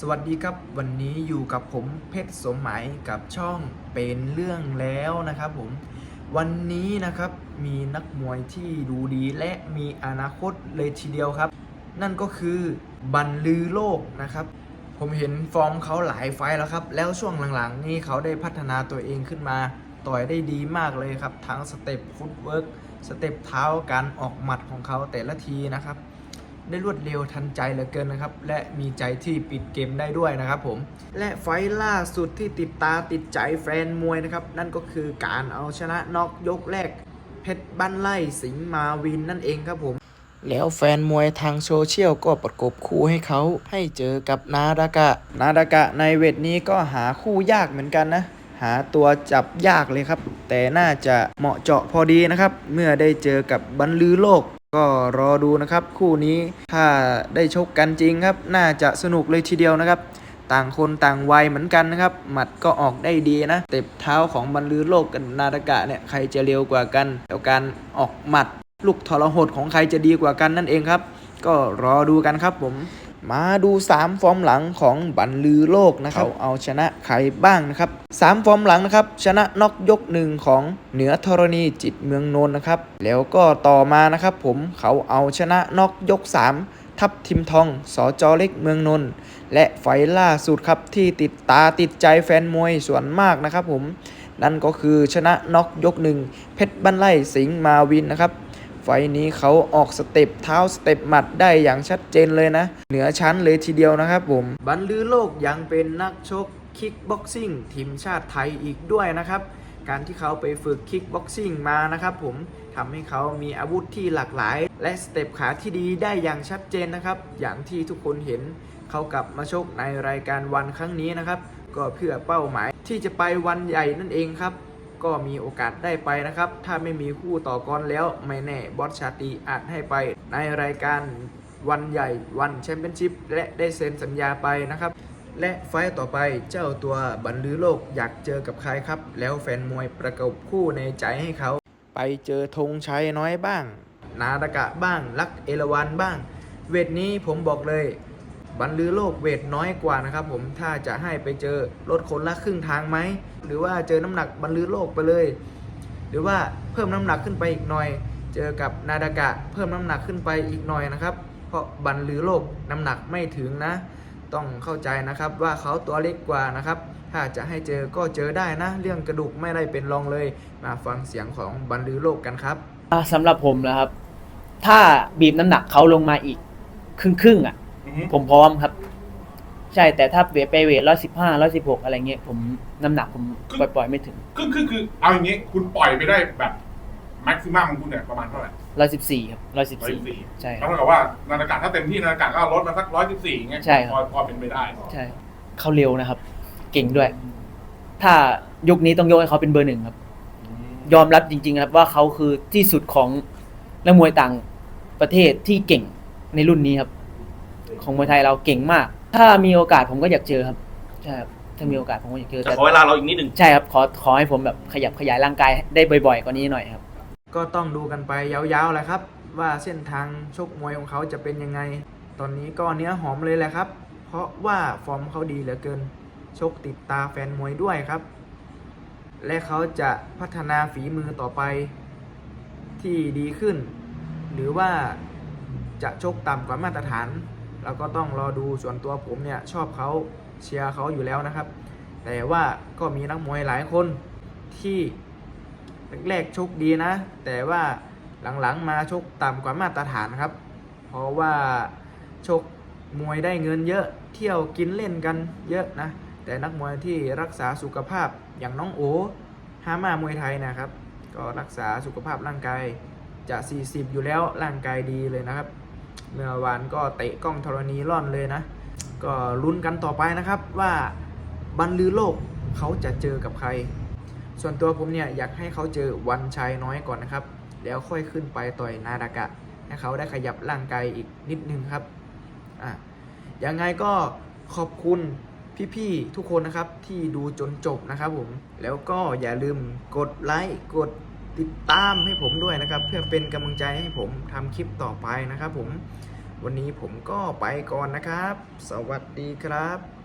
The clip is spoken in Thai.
สวัสดีครับวันนี้อยู่กับผมเพชรสมหมายกับช่องเป็นเรื่องแล้วนะครับผมวันนี้นะครับมีนักมวยที่ดูดีและมีอนาคตเลยทีเดียวครับ นั่นก็คือบันลือโลกนะครับ ผมเห็นฟอร์มเขาหลายไฟแล้วครับ แล้วช่วงหลังๆ นี่เขาได้พัฒนาตัวเองขึ้นมา ต่อยได้ดีมากเลยครับ ทั้งสเต็ปฟุตเวิร์กสเต็ปเท้าการออกหมัดของเขาแต่ละทีนะครับ ได้รวดเร็วทันใจเหลือเกินนะครับ และมีใจที่ปิดเกมได้ด้วยนะครับผม และไฟล่าสุดที่ติดตาติดใจแฟนมวยนะครับ นั่นก็คือการเอาชนะน็อกยกแรก เพชรบ้านไล่สิงห์มาวินนั่นเองครับผม แล้วแฟนมวยทางโซเชียลก็ประกบคู่ให้เขาให้เจอกับนาดากะ นาดากะในเวทนี้ก็หาคู่ยากเหมือนกันนะหาตัวจับยากเลยครับ แต่น่าจะเหมาะเจาะพอดีนะครับ เมื่อได้เจอกับบรรลือโลก ก็รอดูนะครับ คู่นี้ถ้าได้ชกกันจริงครับ น่าจะสนุกเลยทีเดียวนะครับ ต่างคนต่างวัยเหมือนกันนะครับ หมัดก็ออกได้ดีนะ เต็บเท้าของบรรลือโลกกับนาฏกะเนี่ยใครจะเร็วกว่ากันแล้วการออกหมัด ลูกทรหดของใครจะดีกว่ากันนั่นเองครับ ก็รอดูกันครับผม มาดู 3 ฟอร์มหลังของบันลือโลกนะครับเขาเอาชนะใครบ้างนะครับ 3 ฟอร์มหลังนะครับ ชนะน็อกยกหนึ่งของเหนือธรณีจิตเมืองนนท์นะครับ แล้วก็ต่อมานะครับ ผมเขาเอาชนะน็อกยก 3 ทับทิมทองสอจอเล็กเมืองนนท์และไฟล์ล่าสุดครับที่ติดตาติดใจแฟนมวยส่วนมากนะครับ ผมนั่นก็คือชนะน็อกยกหนึ่งเพชรบันไล่สิงห์มาวินนะครับ ไฟนี้เขาออกสเต็ปเท้าสเต็ปหมัดได้อย่างชัดเจนเลยนะ เหนือชั้นเลยทีเดียวนะครับผม บรรลือโลกยังเป็นนักชกคิกบ็อกซิ่งทีมชาติไทยอีกด้วยนะครับ การที่เขาไปฝึกคิกบ็อกซิ่งมานะครับผมทำให้เขามีอาวุธที่หลากหลาย และสเต็ปขาที่ดีได้อย่างชัดเจนนะครับ อย่างที่ทุกคนเห็นเขากลับมาชกในรายการวันครั้งนี้นะครับ ก็เพื่อเป้าหมายที่จะไปวันใหญ่นั่นเองครับ ก็มีโอกาสได้ไปนะครับ ถ้าไม่มีคู่ต่อกรแล้วไม่แน่บอสชาตรีอาจให้ไปในรายการวันใหญ่วันแชมเปี้ยนชิพและได้เซ็นสัญญาไปนะครับ และไฟต์ต่อไปเจ้าตัวบรรลือโลกอยากเจอกับใครครับ แล้วแฟนมวยประกบคู่ในใจให้เขา ไปเจอธงชัยน้อยบ้าง นาดากะบ้างลักเอราวันบ้าง เวทนี้ผมบอกเลย บรรลือโลกเวทน้อยกว่านะครับผมถ้าจะให้ไปเจอลดคนละครึ่งทางไหมหรือว่าเจอน้ำหนักบรรลือโลกไปเลย หรือว่าเพิ่มน้ำหนักขึ้นไปอีกหน่อย เจอกับนาดากะเพิ่มน้ำหนักขึ้นไปอีกหน่อยนะครับ เพราะบรรลือโลกน้ำหนักไม่ถึงนะ ต้องเข้าใจนะครับว่าเขาตัวเล็กกว่านะครับ ถ้าจะให้เจอก็เจอได้นะ เรื่องกระดูกไม่ได้เป็นรองเลย มาฟังเสียงของบรรลือโลกกันครับอ่าสำหรับผมนะครับ ถ้าบีบน้ำหนักเขาลงมาอีกครึ่งครึ่งๆอะ ฮึผมพร้อมครับ ใช่แต่ถ้าเวทไปเวทร้อยสิบห้าร้อยสิบหกอะไรเงี้ยผมน้ำหนักผมปล่อยปล่อยๆไม่ถึงคือคือคือเอาอย่างงี้คุณปล่อยไปได้แบบแม็กซิมัมของคุณเนี่ยประมาณเท่าไหร่ร้อยสิบสี่ครับร้อยสิบร้อยสี่สี่ใช่คเท่ารับกับว่านาฬิกาถ้าเต็มที่นาฬิกาก็ลดมาสักร้อยสิบสี่เงี้ยใช่ครับ พอพอเป็นไปได้ใช่เขาเร็วนะครับ เก่งด้วย ถ้ายุคนี้ต้องยกให้เขาเป็นเบอร์หนึ่งครับ ยอมรับจริงๆครับว่าเขาคือที่สุดของนักมวยต่างประเทศที่เก่งในรุ่นนี้ครับ ของมวยไทยเราเก่งมาก ถ้ามีโอกาสผมก็อยากเจอครับใช่ครับถ้ามีโอกาสผมก็อยากเจอแต่แต่ขอเวลาเราอีกนิดหนึ่ง ใช่ครับขอขอให้ผมแบบขยับขยายร่างกายได้บ่อยๆกว่านี้หน่อยครับ ก็ต้องดูกันไปยาวๆแหละครับ ว่าเส้นทางชกมวยของเขาจะเป็นยังไง ตอนนี้ก็เนื้อหอมเลยแหละครับ เพราะว่าฟอร์มเขาดีเหลือเกิน ชกติดตาแฟนมวยด้วยครับ และเขาจะพัฒนาฝีมือต่อไปที่ดีขึ้น หรือว่าจะชกต่ำกว่ามาตรฐาน เราก็ต้องรอดูส่วนตัวผมเนี่ยชอบเขาเชียร์เขาอยู่แล้วนะครับ แต่ว่าก็มีนักมวยหลายคนที่แรกๆชกดีนะ แต่ว่าหลังๆมาชกต่ำกว่ามาตรฐานครับ เพราะว่าชกมวยได้เงินเยอะเที่ยวกินเล่นกันเยอะนะ แต่นักมวยที่รักษาสุขภาพอย่างน้องโอฮามามวยไทยนะครับ ก็รักษาสุขภาพร่างกายจะ 40 อยู่แล้วร่างกายดีเลยนะครับ เมื่อวานก็เตะกล้องธรณีร่อนเลยนะ ก็ลุ้นกันต่อไปนะครับว่าบรรลือโลกเขาจะเจอกับใคร ส่วนตัวผมเนี่ยอยากให้เขาเจอวันชัยน้อยก่อนนะครับ แล้วค่อยขึ้นไปต่อยนาดากะ ให้เขาได้ขยับร่างกายอีกนิดนึงครับอะยังไงก็ขอบคุณพี่ๆทุกคนนะครับที่ดูจนจบนะครับผม แล้วก็อย่าลืมกดไลค์กด ติดตามให้ผมด้วยนะครับ เพื่อเป็นกำลังใจให้ผมทำคลิปต่อไปนะครับผม วันนี้ผมก็ไปก่อนนะครับ สวัสดีครับ